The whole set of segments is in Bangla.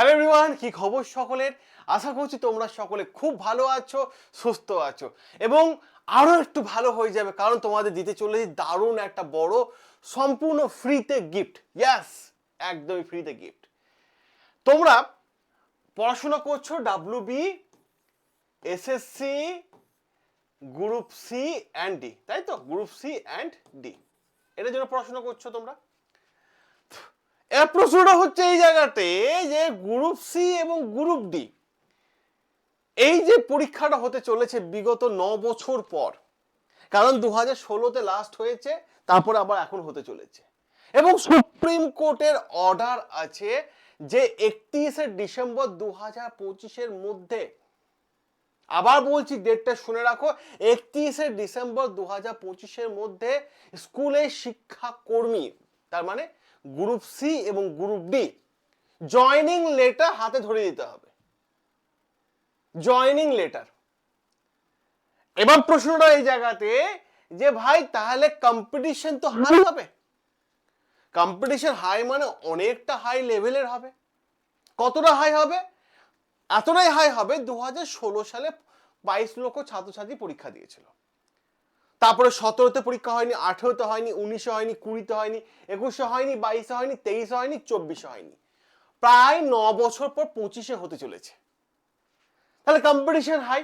হ্যালো এভরিওয়ান কি খবর সকলের? আশা করছি তোমরা সকলে খুব ভালো আছো, সুস্থ আছো। এবং আরও একটু ভালো হয়ে যাবে, কারণ তোমাদের দিতে চলেছি দারুণ একটা বড়, সম্পূর্ণ ফ্রিতে গিফট ইয়াস একদমই ফ্রিতে গিফট তোমরা পড়াশোনা করছ W B SSC group C and D তাই তো? গ্রুপ সি অ্যান্ড ডি এটার জন্য পড়াশোনা করছ তোমরা? প্রশ্নটা হচ্ছে এই জায়গাতে যে গ্রুপ সি এবং গ্রুপ ডি এই যে পরীক্ষাটা হতে চলেছে বিগত ন বছর পর, কারণ দু হাজার ষোলোতে লাস্ট হয়েছে, তারপরে আবার এখন হতে চলেছে। এবং সুপ্রিম কোর্টের অর্ডার আছে যে একত্রিশে ডিসেম্বর দু হাজার পঁচিশের মধ্যে, আবার বলছি ডেটটা শুনে রাখো, একত্রিশে ডিসেম্বর দু হাজার পঁচিশের মধ্যে স্কুলের শিক্ষাকর্মী, তার মানে গ্রুপ সি এবং গ্রুপ ডি, জয়নিং লেটার হাতে ধরে দিতে হবে। Joining letter. এবার প্রশ্নটা এই জায়গাতে যে ভাই, তাহলে কম্পিটিশন তো হাই হবে। কম্পিটিশন হাই মানে অনেকটা হাই লেভেলের হবে। কতটা হাই হবে? এতটাই হাই হবে দু হাজার ষোলো সালে বাইশ লক্ষ ছাত্রছাত্রী পরীক্ষা দিয়েছিল। তারপরে সতেরোতে পরীক্ষা হয়নি, আঠেরোতে হয়নি, উনিশে হয়নি, কুড়িতে হয়নি, একুশে হয়নি, বাইশে হয়নি, তেইশে হয়নি, চব্বিশে হয়নি। প্রায় ন বছর পর পঁচিশে হতে চলেছে। তাহলে কম্পিটিশন হাই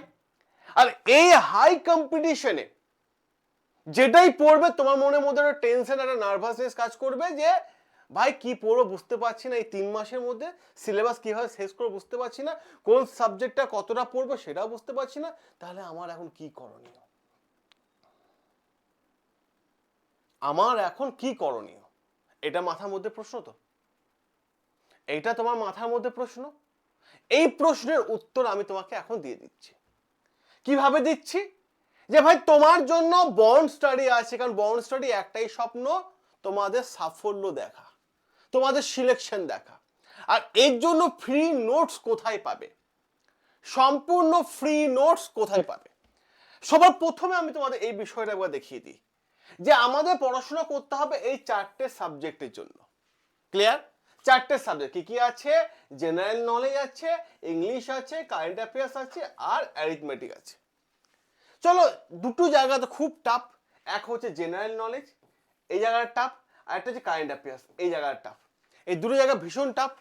আর এই হাই কম্পিটিশনে যেটাই পড়বে, তোমার মনের মধ্যে একটা টেনশন একটা নার্ভাসনেস কাজ করবে যে, ভাই, কি পড়ব বুঝতে পারছি না এই তিন মাসের মধ্যে সিলেবাস কীভাবে শেষ করে বুঝতে পারছি না, কোন সাবজেক্টটা কতটা পড়ব সেটাও বুঝতে পারছি না, তাহলে আমার এখন কি করণীয়? আমার এখন কি করণীয়? এটা মাথার মধ্যে প্রশ্ন তো। এইটা তোমার মাথার মধ্যে প্রশ্ন? এই প্রশ্নের উত্তর আমি তোমাকে এখন দিয়ে দিচ্ছি। কীভাবে দিচ্ছি? যে ভাই, তোমার জন্য বন্ড স্টাডি আছে, কারণ বন্ড স্টাডি একটাই স্বপ্ন, তোমাদের সাফল্য দেখা, তোমাদের সিলেকশন দেখা। আর এর জন্য ফ্রি নোটস কোথায় পাবে? সম্পূর্ণ ফ্রি নোটস কোথায় পাবে? সবার প্রথমে আমি তোমাদের এই বিষয়টা একবার দেখিয়ে দিই। যে আমাদের পড়াশোনা করতে হবে এই চারটে সাবজেক্টের জন্য। ক্লিয়ার চারটে সাবজেক্ট কি কি আছে? জেনারেল নলেজ আছে ইংলিশ আছে কারেন্ট অ্যাফেয়ার্স আছে, আর অ্যারিথমেটিক আছে। চলো, দুটো জায়গাতে খুব টাফ এক হচ্ছে জেনারেল নলেজ এই জায়গাটা টাফ আর একটা হচ্ছে কারেন্ট অ্যাফেয়ার্স এই জায়গাটা টাফ এই দুটো জায়গা ভীষণ টাফ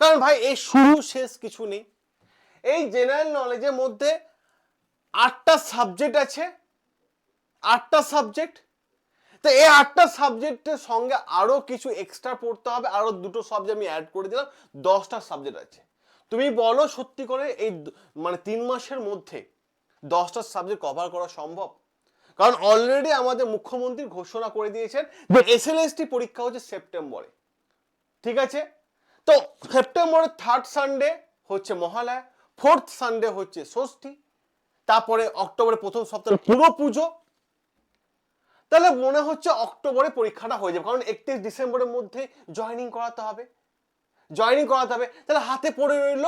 কারণ ভাই, এই শুরু, শেষ কিছু নেই। এই জেনারেল নলেজের মধ্যে আটটা সাবজেক্ট আছে আটটা সাবজেক্ট তো এই আটটা সাবজেক্টের সঙ্গে আরও কিছু এক্সট্রা পড়তে হবে আরও দুটো সাবজেক্ট আমি অ্যাড করে দিলাম, দশটা সাবজেক্ট আছে। তুমি বলো সত্যি করে এই মানে তিন মাসের মধ্যে দশটা সাবজেক্ট কভার করা সম্ভব? কারণ অলরেডি আমাদের মুখ্যমন্ত্রী ঘোষণা করে দিয়েছেন যে এসএলএসটি পরীক্ষা হচ্ছে সেপ্টেম্বরে। ঠিক আছে? তো সেপ্টেম্বরের থার্ড সানডে হচ্ছে মহালয়া ফোর্থ সানডে হচ্ছে ষষ্ঠী, তারপরে অক্টোবরের প্রথম সপ্তাহে পুরো পুজো তাহলে মনে হচ্ছে অক্টোবরে পরীক্ষাটা হয়ে যাবে, কারণ একত্রিশ ডিসেম্বরের মধ্যে জয়েনিং করাতে হবে। জয়েনিং করাতে হবে, তাহলে হাতে পড়ে রইল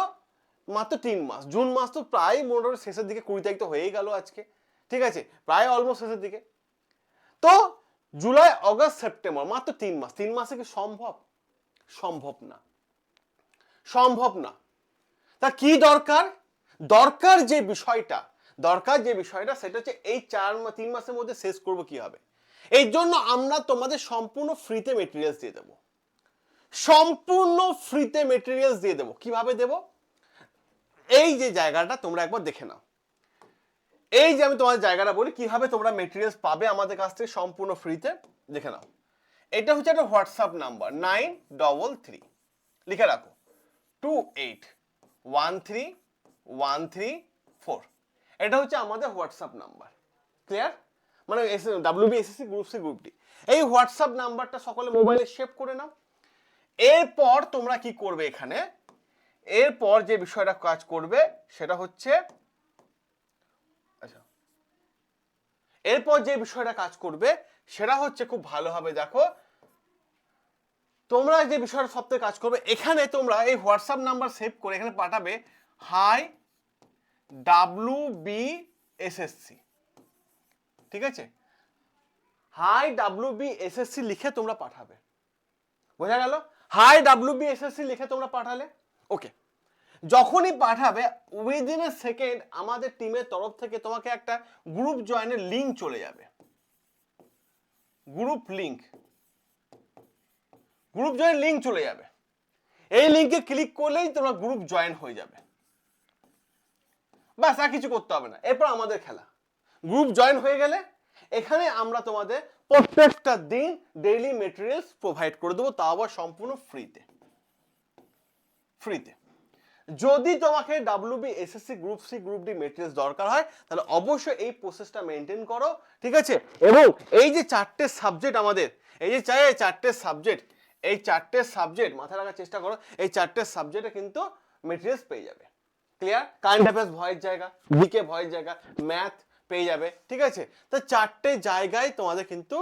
মাত্র তিন মাস। জুন মাস তো প্রায় মোটামুটি শেষের দিকে কুড়ি তারিখ তো হয়েই গেল আজকে। ঠিক আছে? প্রায় অলমোস্ট শেষের দিকে। তো জুলাই, অগস্ট, সেপ্টেম্বর, মাত্র তিন মাস। তিন মাসে কি সম্ভব? সম্ভব না। সম্ভব না। তা কি দরকার? দরকার যে বিষয়টা, দরকার যে বিষয়টা, সেটা হচ্ছে এই চার তিন মাসের মধ্যে শেষ করব কীভাবে? এই জন্য আমরা তোমাদের সম্পূর্ণ ফ্রিতে মেটেরিয়ালস দিয়ে দেবো। সম্পূর্ণ ফ্রিতে মেটেরিয়ালস দিয়ে দেবো। কীভাবে দেব? এই যে জায়গাটা তোমরা একবার দেখে নাও। এই যে আমি তোমাদের জায়গাটা বলি, কীভাবে তোমরা মেটেরিয়ালস পাবে আমাদের কাছ থেকে সম্পূর্ণ ফ্রিতে দেখে নাও। এটা হচ্ছে একটা WhatsApp number nine double three লিখে রাখো। Two eight one three one three four এটা হচ্ছে আমাদের হোয়াটসঅ্যাপ নাম্বার ক্লিয়ার মানে S WB SSC group C group D এই হোয়াটসঅ্যাপ নাম্বারটা সকলে মোবাইলে সেভ করে নাও। এরপর তোমরা কি করবে এখানে? এরপর যে বিষয়টা কাজ করবে, সেটা হচ্ছে আচ্ছা। এরপর যে বিষয়টা কাজ করবে, সেটা হচ্ছে খুব ভালোভাবে দেখো। তোমরা যে বিষয়টা সবথেকে কাজ করবে, এখানে তোমরা এই হোয়াটসঅ্যাপ নাম্বার সেভ করে এখানে পাঠাবে হাই ডাব্লু বি এসএসসি ঠিক আছে? হাই ডাব্লু বি এসএসসি লিখে তোমরা পাঠাবে। বোঝা গেল? হাই ডাব্লু বি এসএসসি লিখে তোমরা পাঠালে। ওকে যখনই পাঠাবে উইদিন এ সেকেন্ড আমাদের টিমের তরফ থেকে তোমাকে একটা গ্রুপ জয়েনের লিংক চলে যাবে। Group link group join link চলে যাবে। এই লিংকে ক্লিক করলেই তোমরা গ্রুপ জয়েন হয়ে যাবে। ব্যাস, আর কিছু করতে হবে না। এরপর আমাদের খেলা। গ্রুপ জয়েন হয়ে গেলে, এখানে আমরা তোমাদের প্রত্যেকটা দিন ডেইলি মেটেরিয়ালস প্রোভাইড করে দেবো, তাও আবার সম্পূর্ণ ফ্রিতে ফ্রিতে যদি তোমাকে WB SSC group C group D materials দরকার হয়, তাহলে অবশ্যই এই প্রসেসটা মেনটেন করো, ঠিক আছে? এবং এই যে চারটে সাবজেক্ট আমাদের, এই যে চাই চারটে সাবজেক্ট এই চারটে সাবজেক্ট মাথায় রাখার চেষ্টা করো, এই চারটে সাবজেক্টে কিন্তু মেটেরিয়ালস পেয়ে যাবে। ক্লিয়ার কারেন্ট অ্যাফেয়ার্স ভয়ের জায়গা জিকে ভয়ের জায়গা ম্যাথ পেয়ে যাবে ঠিক আছে? তো চারটে জায়গায় তোমাদের কিন্তু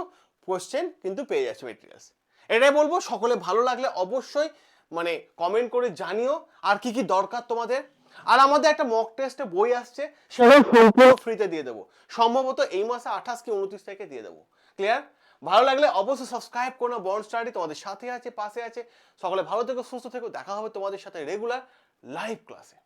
কোশ্চেন কিন্তু পেয়ে যাচ্ছে মেটেরিয়ালস এটাই বলব সকলে ভালো লাগলে অবশ্যই মানে কমেন্ট করে জানিও আর কি কি দরকার তোমাদের। আর আমাদের একটা মক টেস্টে বই আসছে সেটা সম্পূর্ণ ফ্রিতে দিয়ে দেবো। সম্ভবত এই মাসে আঠাশ কি উনত্রিশ তারিখে দিয়ে দেবো। ক্লিয়ার ভালো লাগলে অবশ্যই সাবস্ক্রাইব করো বন্ড স্টাডি তোমাদের সাথে আছে পাশে আছে। সকলে ভালো থেকো সুস্থ থেকো দেখা হবে তোমাদের সাথে রেগুলার লাইভ ক্লাসে